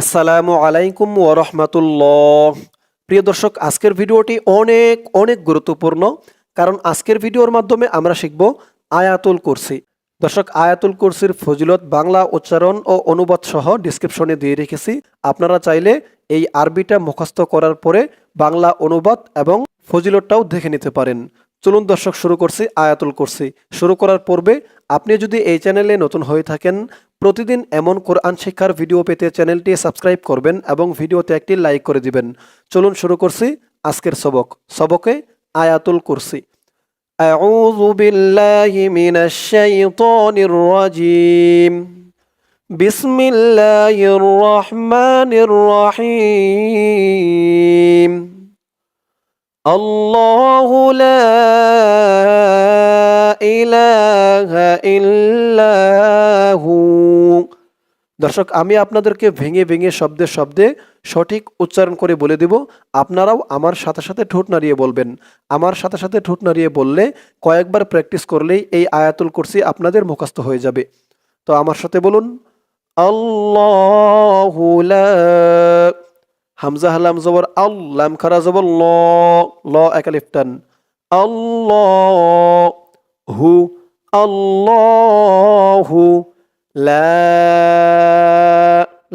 আসসালামু আলাইকুম ওরহমাতুল্লাহ প্রিয় দর্শক, আজকের ভিডিওটি অনেক অনেক গুরুত্বপূর্ণ, কারণ আজকের ভিডিওর মাধ্যমে আমরা শিখব আয়াতুল কুরসি। দর্শক, আয়াতুল কুরসির ফজিলত, বাংলা উচ্চারণ ও অনুবাদ সহ ডিসক্রিপশনে দিয়ে রেখেছি। আপনারা চাইলে এই আরবিটা মুখস্থ করার পরে বাংলা অনুবাদ এবং ফজিলতটাও দেখে নিতে পারেন। চলুন দর্শক শুরু করছি আয়াতুল কুরসি শুরু করার পূর্বে আপনি যদি এই চ্যানেলে নতুন হয়ে থাকেন প্রতিদিন এমন কোরআন শিক্ষার ভিডিও পেতে চ্যানেলটি সাবস্ক্রাইব করবেন এবং ভিডিওতে একটি লাইক করে দিবেন চলুন শুরু করছি আজকের সবক সবকে আয়াতুল কুরসি أعوذ بالله من الشيطان الرجيم بسم الله الرحمن الرحيم الله لا إله إلا هو দর্শক আমি আপনাদেরকে ভেঙে ভেঙে শব্দে শব্দে সঠিক উচ্চারণ করে বলে দেব আপনারাও আমার সাথে সাথে ঠোঁট নাড়িয়ে বলবেন আমার সাথে সাথে ঠোঁট নাড়িয়ে বললে কয়েকবার প্র্যাকটিস করলেই এই আয়াতুল কুরসি আপনাদের মুখস্থ হয়ে যাবে তো আমার সাথে বলুন আল্লাহু লা হামজা হালাম জবর আল লাম খারা জবর ল ল একালিফ টান। আল্লাহ হু আল্লাহু, লা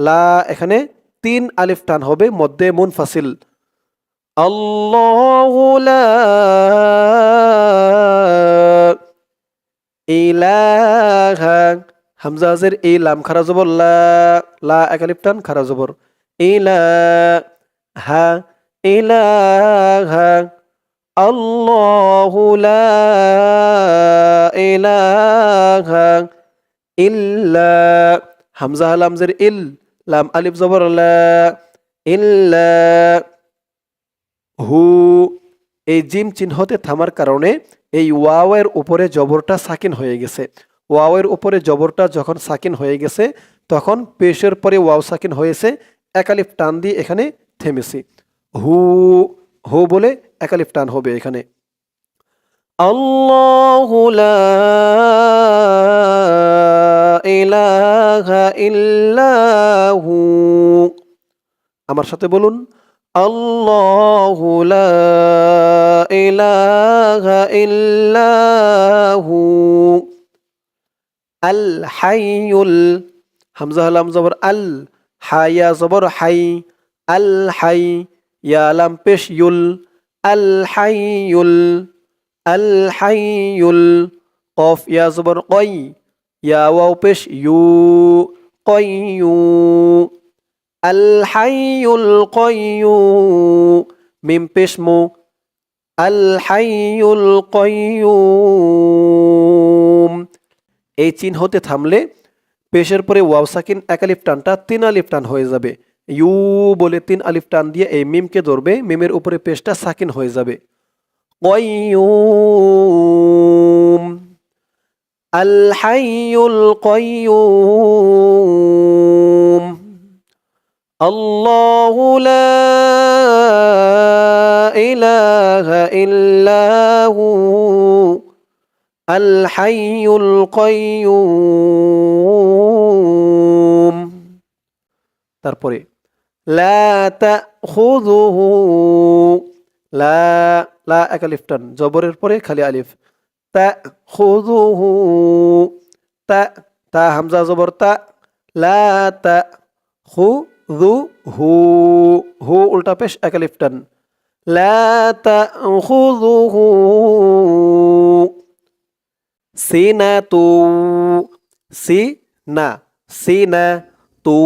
লা এখানে তিন আলিফ টান হবে মধ্যে মুনফাসিল। আল্লাহু, লা, ইলাহা এই লাম খারা জবর লা লা একালিফ টান খারা জবর। ইলাহা ইলাহা, আল্লাহু লা ইলাহা ইল্লা, হামজা হালামজের ইল, লাম আলিফ জবর লা ইল্লা, হু, এই জিম চিহ্নতে থামার কারণে এই ওয়াওয়ের উপরে জবরটা সাকিন হয়ে গেছে। ওয়াওয়ের উপরে জবরটা যখন সাকিন হয়ে গেছে, তখন পেশের পরে ওয়াও সাকিন হয়েছে একালিফ টান দিয়ে এখানে থেমেছি। হু হু বলে একালিফ টান হবে এখানে। আল্লাহু লা ইলাহা ইল্লাহু আমার সাথে বলুন, আল্লাহু লা ইলাহা ইল্লাহু আল হাইয়ুল, হামজা হালাম জবর আল হায়া জবর হাই, আল হাই ইয়া লাম পেশ ইউল, আল হাইয়ুল আল হাইয়ুল কফ ইয়া জবর কই, ইয়া ওয়াও পেশ ইউ কয়ু আল হাইয়ুল কয়ু মিম পেশ মু, আল হাইয়ুল কয়ুম এই চিহ্ন হতে থামলে পেশের পরে ওয়াও সাকিন এক আলিফ টানটা তিন আলিফ টান হয়ে যাবে। ইউ বলে তিন আলিফ টান দিয়ে এই মিমকে ধরবে, মিমের উপরে পেশটা সাকিন হয়ে যাবে। আল্লাহু আল তারপরে, লা এক জবরের পরে খালি আলিফ, তাখুযুহু, তা তা হামজা জবর, তা হু উল্টা পেশ এক লা সিনাতু সি না সি না তু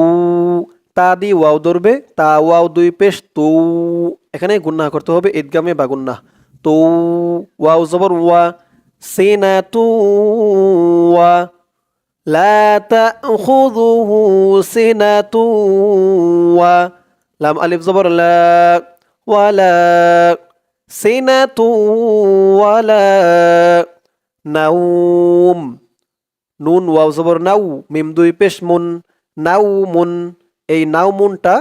তা দি ওয়াও ধরবে, তা ওয়াও দুই পেশ তু, এখানে গুন্না করতে হবে, ঈদগামে বা গুন্না। তু, ওয়াও জবর ওয়া, সিনা তু ওয়া, লা তাখুযুহু সিনাতু ওয়া, লাম আলিফ জবর লা ওয়ালা নাউম নুন, ওয়াও জবর নাউ মিম দুই পেশ মুন নাউ মুন। এই নাও মুনটা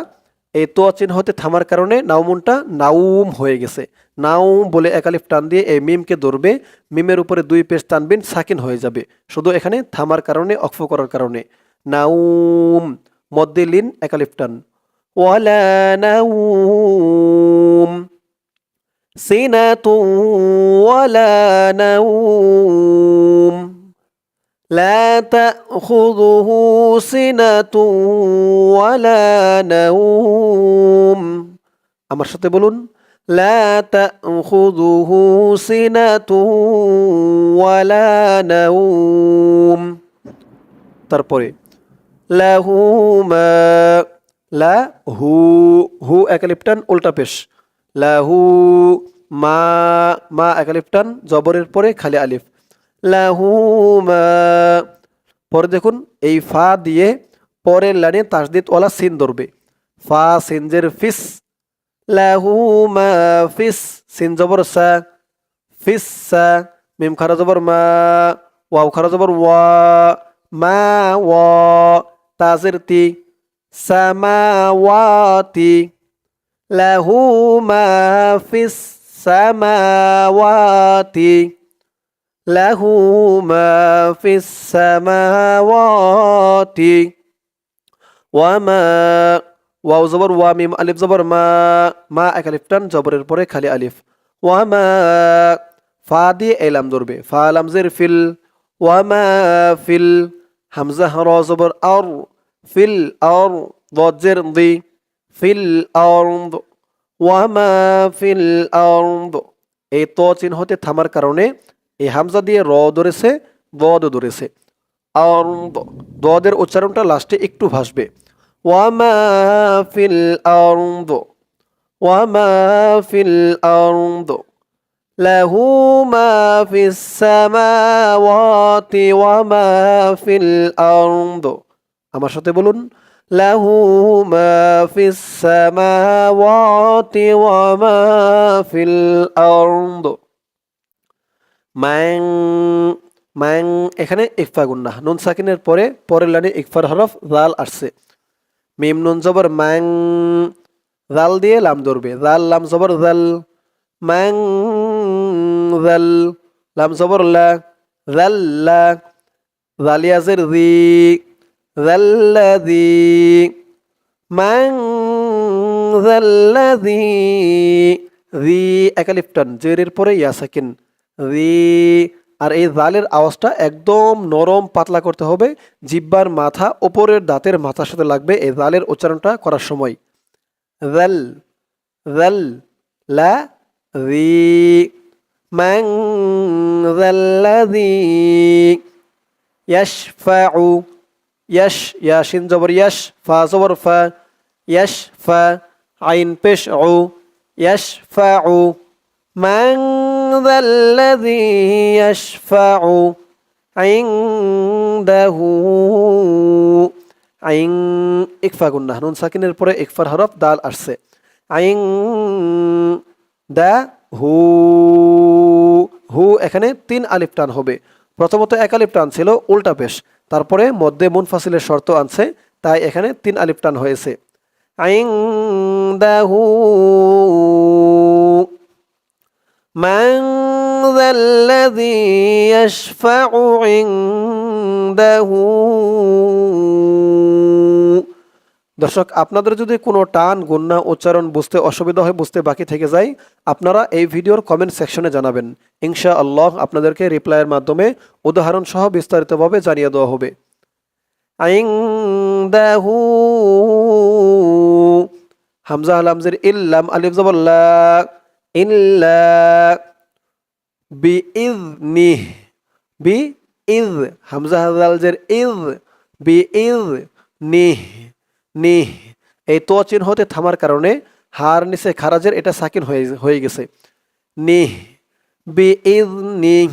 এই তো চিহ্ন থামার কারণে নাউমুনটা নাউম হয়ে গেছে। নাউম বলে একালিফ টান দিয়ে এই মিমকে ধরবে, মিমের উপরে দুই পেশ টানবেন, সাকিন হয়ে যাবে। শুধু এখানে থামার কারণে, অক্ফ করার কারণে। নাউম মধ্যে লিন একালিফটান ওয়ালা নাউম সিনাতু ওয়ালা নাউম لا تأخذه سنة ولا نوم আমার সাথে বলুন لا تأخذه سنة ولا نوم তারপরে লাহু মা লা হু হু একালিপ্টান উল্টা পেশ লাহু মা মা একালিপ্টান জবরের পরে খালি আলিফ লাহু মা। পরে দেখুন, এই ফা দিয়ে পরের লাইনে তাসদিদ ওয়ালা সিন ধরবে। ফা সিনজের ফিস, লাহু মা ফিস, সিন জবর সা, ফিস সা, মিম খারা জবর মা, ওয়াও খারা জবর ওয়া, মা ওয়া, তাজের তি সামাওয়াতি লাহু মা ফিস সামাওয়াতি লাহু মা ফিস সামাওয়াতি ওয়ামা ওয়াও জবর ওয়া মিম আলিফ জবর মা মা এক আলিফ টান জবরের পরে খালি আলিফ ওয়ামা ফা দিয়ে এলাম ধরবে ফা আলাম জের ফিল ওয়ামা ফিল হামজা র জবর আর ফিল আর দজের দি ফিল আরদ ওয়ামা ফিল আরদ এই ত চিহ্নতে থামার কারণে এই হামজা দিয়ে র ধরেছে বদ ধরেছে। আর দদের উচ্চারণটা লাস্টে একটু ভাসবে। ওয়ামা ফিল ওয়ামা ফিল লাহু মা ওয়ামা ফিল আমার সাথে বলুন, লাহু মা ফিস ওয়ামা ফিল আরন্দ ম্যাং ম্যাং, এখানে ইকফা গুন্না নুন সাকিনের পরে, পরের লাইনে ইকফার হরফ জাল আসছে। মিম নুন জবর ম্যাং, জাল দিয়ে লাম ধরবে। জাল, লাম জবর জাল, ম্যাং, জাল, লাম জবর লা জাল্লা জালিয়াজের জি জাল্লাদি ম্যাং জাল্লাদি জি একালিফটান জেরের পরে ইয়া সাকিন। রি, আর এই জালের আওয়াজটা একদম নরম পাতলা করতে হবে। জিব্বার মাথা ওপরের দাঁতের মাথার সাথে লাগবে এই জালের উচ্চারণটা করার সময়। জাল জাল লা, রি মান জাল্লাযী ইয়াশফাউ, ইয়াশ ইয়াশিন জবর ইয়াশ, ফা জবর ফা ইয়াশফা আইন পেশ উ ইয়াশফাউ من ذا الذي يشفع عنده আইং ইকফা গুন্না নুন সাকিনের পরে ইকফার হরফ দাল আসছে আইং দা হু হু এখানে তিন আলিফ টান হবে প্রথমত এক আলিফ টান ছিল উল্টা পেশ তারপরে মধ্যে মুনফাসিলের শর্ত আনছে তাই এখানে তিন আলিফ টান হয়েছে আইং দা হু من ذا الذي يشفع عنده দর্শক আপনাদের যদি কোনো টান গুন্না উচ্চারণ বুঝতে অসুবিধা হয় বুঝতে বাকি থেকে যায় আপনারা এই ভিডিওর কমেন্ট সেকশনে জানাবেন ইনশা আল্লাহ আপনাদেরকে রিপ্লাইয়ের মাধ্যমে উদাহরণ সহ বিস্তারিতভাবে জানিয়ে দেওয়া হবে আইন্দাহু হামজা আলামজের ইল্লাম আলিফ জবল্লা ইল্লা বি ইজ নিহ বি ইজ হামজা হাজালজের ইজ বি ইজ নিহ নিহ এই তো চিহ্নতে থামার কারণে হার নিচে খারাজের এটা সাকিন হয়ে হয়ে গেছে। নিহ বি ইজ নিহ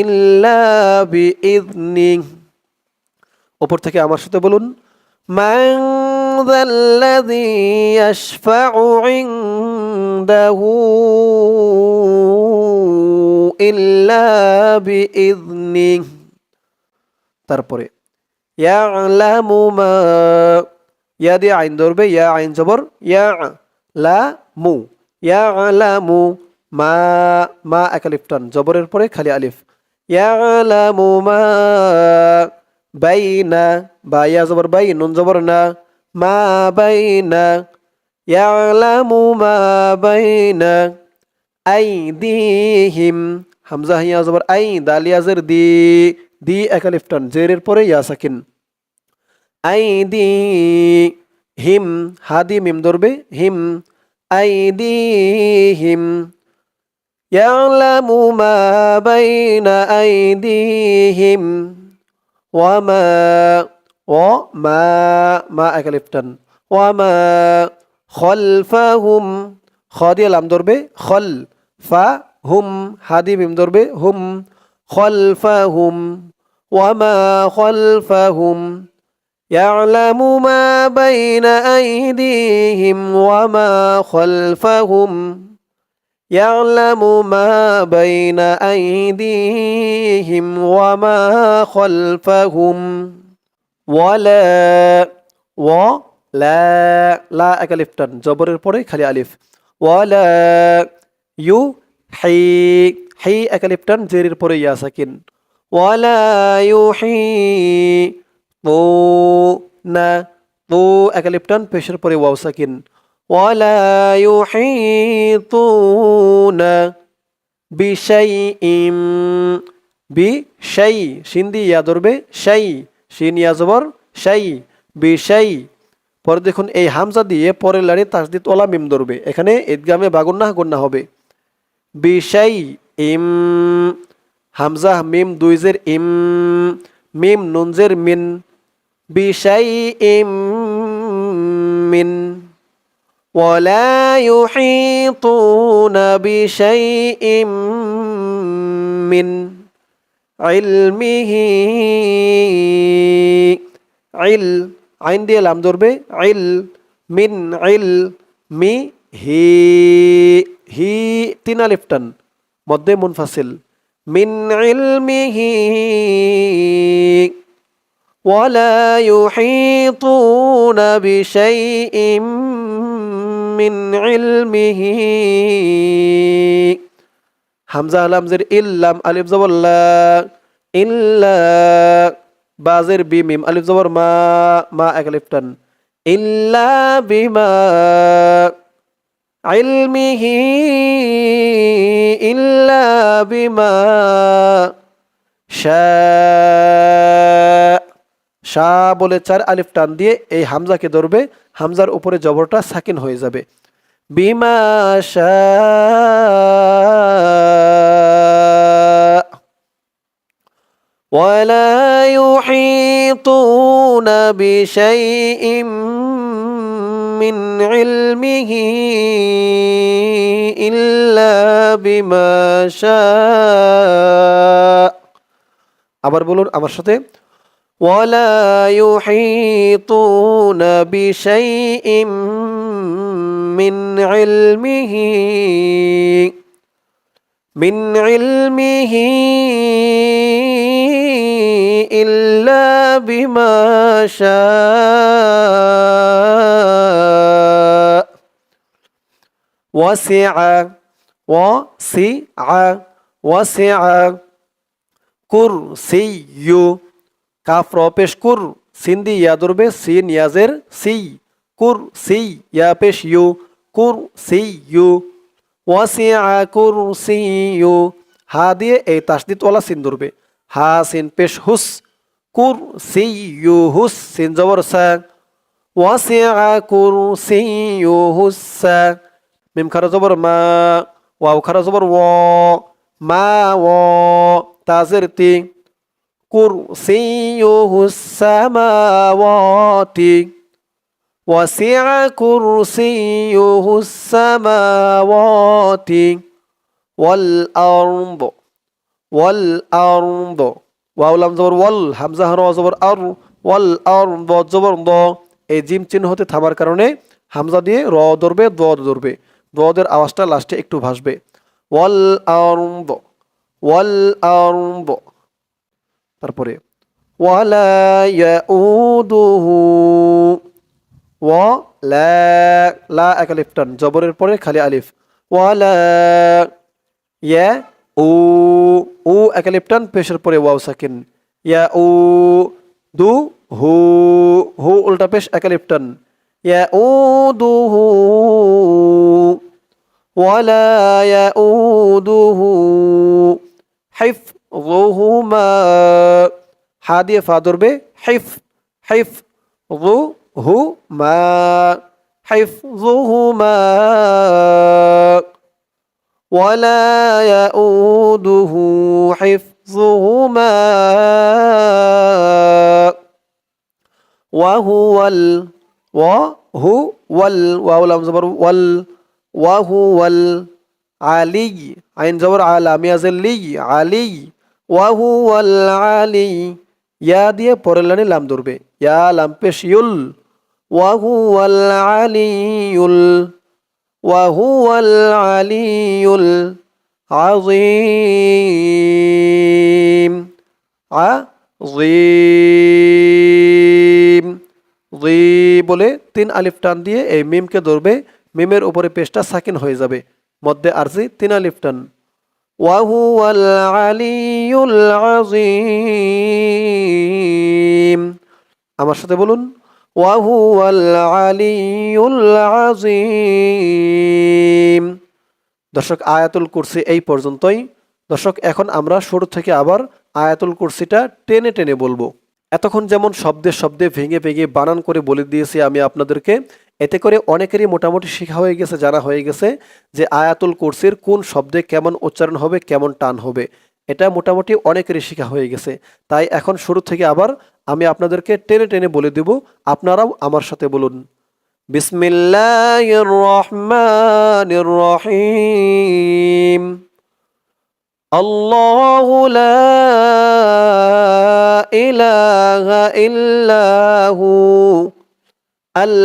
ইল্লা বি ইজ নিহ ওপর থেকে আমার সাথে বলুন, মান ذا الذي يشفع عنده إلا بإذنه তারপরে ইয়ালামু মা ইয়া দিয়ে আইন ধরবে ইয়া আইন জবর ইয়া লা মু ইয়ালামু মা মা এক আলিফ টান জবরের পরে খালি আলিফ ইয়ালামু মা বাইনা বা ইয়া জবর বাই নুন জবর না মা বাইনা ইয়ালামু মা বাইনা আইদিহিম হামজা হিয়া জবর আই দালিয়াজের দি দি একালিফটান জেরের পরে ইয়া সাকিন আইদি হিম হাদি মিম ধরবে হিম আইদি হিম يعلم ما بين أيديهم وما وما ما أكلفتن وما خلفهم خادي لام دربي خل فهم هادي بيم دربي هم خلفهم. وما خلفهم يعلم ما بين أيديهم وما خلفهم يعلم ما بين أيديهم وما خلفهم ওয়ালা লা লা এক জবরের পরে খালি আলিফ। ওয়ালা, ইউ হাই হাই এক আলিফ পরে ইয়া সাকিন ওয়ালা, ইউ, হি না, তো এক পেশের পরে ওয়াও সাকিন। ওয়ালা, ইউ তো, না বিশাই ইম বি, শাই, সিন্দি, ইয়া ধরবে, শাই। শিন ইয়া জবর শাই বিশাই পরে দেখুন এই হামজা দিয়ে পরের লাড়ি তাসদিদ ওলা মিম ধরবে এখানে ঈদগামে বাগুন্না গুন্না হবে বিশাই ইম হামজা মিম দুইজের ইম মিম নুনজের মিন বিশাই ইম মিন ولا يحيطون بشيء من علمه عل আইন দিয়ে লাম ধরবে আইল মিন আইল মি হি হি তিন আলিফটান মধ্যে মুনফাসিল মিন ইলমিহি ولا يحيطون بشيء من علمه হামজা আলামজের ইল্লাম আলিফ জবল্লা ইল্লা বাজের বি আলিফ জবর মা মা এক আলিফটান ইল্লা বিমা ইলমিহি ইল্লা বিমা শা বলে চার আলিফ টান দিয়ে এই হামজাকে ধরবে, হামজার উপরে জবরটা সাকিন হয়ে যাবে। বিমা শা ولا يحيطون بشيء من علمه إلا بما شاء আবার বলুন আমার সাথে ولا يحيطون بشيء من من علمه من علمه إلا بما شاء. وسع وسع وسع. كرسي كاف را پیش کر سین دی یا دربه سین یازر سي. كرسي يا یا يو. কুরসিউ ওয়াসিয়া কুরসিউ হা দিয়ে এই তাসদিতওয়ালা সিন ধরবে। হা সিন পেশ হুস কুরসিউ হুস সিন জবর সা ওয়াসিয়া কুরসিউ হুস সা। মিম খারা জবর মা, ওয়াও খারা জবর ও, মা ও, তাজের তিং কুরসিউ হুস সামাওয়াতি وسع كرسيه السماوات والأرض والأرض ওয়াও লাম জবর ওয়াল হামজা হর জবর আর ওয়াল আর দ জবর দ এই জিম চিহ্ন হতে থামার কারণে হামজা দিয়ে র ধরবে দ ধরবে দদের আওয়াজটা লাস্টে একটু ভাসবে ওয়াল আরদ ওয়াল আরদ তারপরে ওয়ালা ইয়াউদুহু ও লা এক আলিফ জবরের পরে খালি আলিফ। ওয়ালা ইয়া উ উ এক আলিফ টান, পেশের পরে ওয়াও সাকিন। ইয়া উ, দু, হু হু, উল্টা পেশ এক আলিফ টান। ইয়া উ, দু, হু ওয়ালা ইয়া উ, দু, হু হাইফ রুহুমা হা দিয়ে ফা ধরবে হাইফ হাইফ রু ظهما حفظهما ولا يؤوده حفظهما وهو ال وهو ال واو لام زبر وال وهو العلي عين زبر على মিয়াজের লি আলী وهو العلي ইয়া দিয়ে পরের লাইনে লাম ধরবে ইয়া লাম পেশ ইউল وهو العلي ال- وهو العلي العظيم عظيم জি বলে তিন আলিফ টান দিয়ে এই মিমকে ধরবে মিমের উপরে পেশটা সাকিন হয়ে যাবে মধ্যে আরজি তিন আলিফ টান وهو العلي العظيم আমার সাথে বলুন وهو العلي العظيم দর্শক আয়াতুল কুরসি এই পর্যন্তই দর্শক এখন আমরা শুরু থেকে আবার আয়াতুল কুরসিটা টেনে টেনে বলবো এতক্ষণ যেমন শব্দে শব্দে ভেঙে ভেঙে বানান করে বলে দিয়েছি আমি আপনাদেরকে এতে করে অনেকেরই মোটামুটি শেখা হয়ে গেছে জানা হয়ে গেছে যে আয়াতুল কুরসির কোন শব্দে কেমন উচ্চারণ হবে কেমন টান হবে এটা মোটামুটি অনেকেরই শেখা হয়ে গেছে। তাই এখন শুরু থেকে আবার আমি আপনাদেরকে টেনে টেনে বলে দেব, আপনারাও আমার সাথে বলুন। বিসমিল্লাহির রহমানির রহিম। আল্লাহু লা আল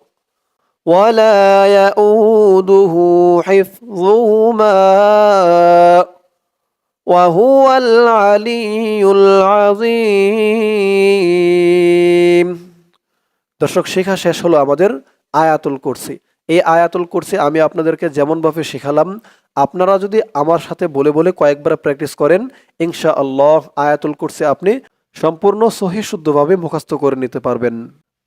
ولا يؤوده حفظهما وهو العلي العظيم দর্শক শেখা শেষ হলো আমাদের আয়াতুল কুরসি এই আয়াতুল কুরসি আমি আপনাদেরকে যেমনভাবে শেখালাম আপনারা যদি আমার সাথে বলে বলে কয়েকবার প্র্যাকটিস করেন ইনশা আল্লাহ আয়াতুল কুরসি আপনি সম্পূর্ণ সহি শুদ্ধভাবে মুখস্থ করে নিতে পারবেন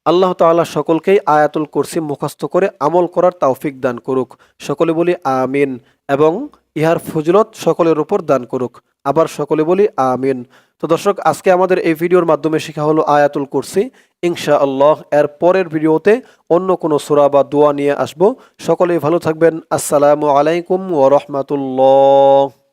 আল্লাহ তাআলা সকলকেই আয়াতুল কুরসি মুখস্থ করে আমল করার তাওফিক দান করুক। সকলে বলি আমিন এবং ইহার ফজিলত সকলের উপর দান করুক। আবার সকলে বলি আমিন। তো দর্শক, আজকে আমাদের এই ভিডিওর মাধ্যমে শেখা হলো আয়াতুল কুরসি। ইনশা আল্লাহ এর পরের ভিডিওতে অন্য কোনো সুরা বা দোয়া নিয়ে আসব। সকলেই ভালো থাকবেন। আসসালামু আলাইকুম ওয়া রাহমাতুল্লাহ।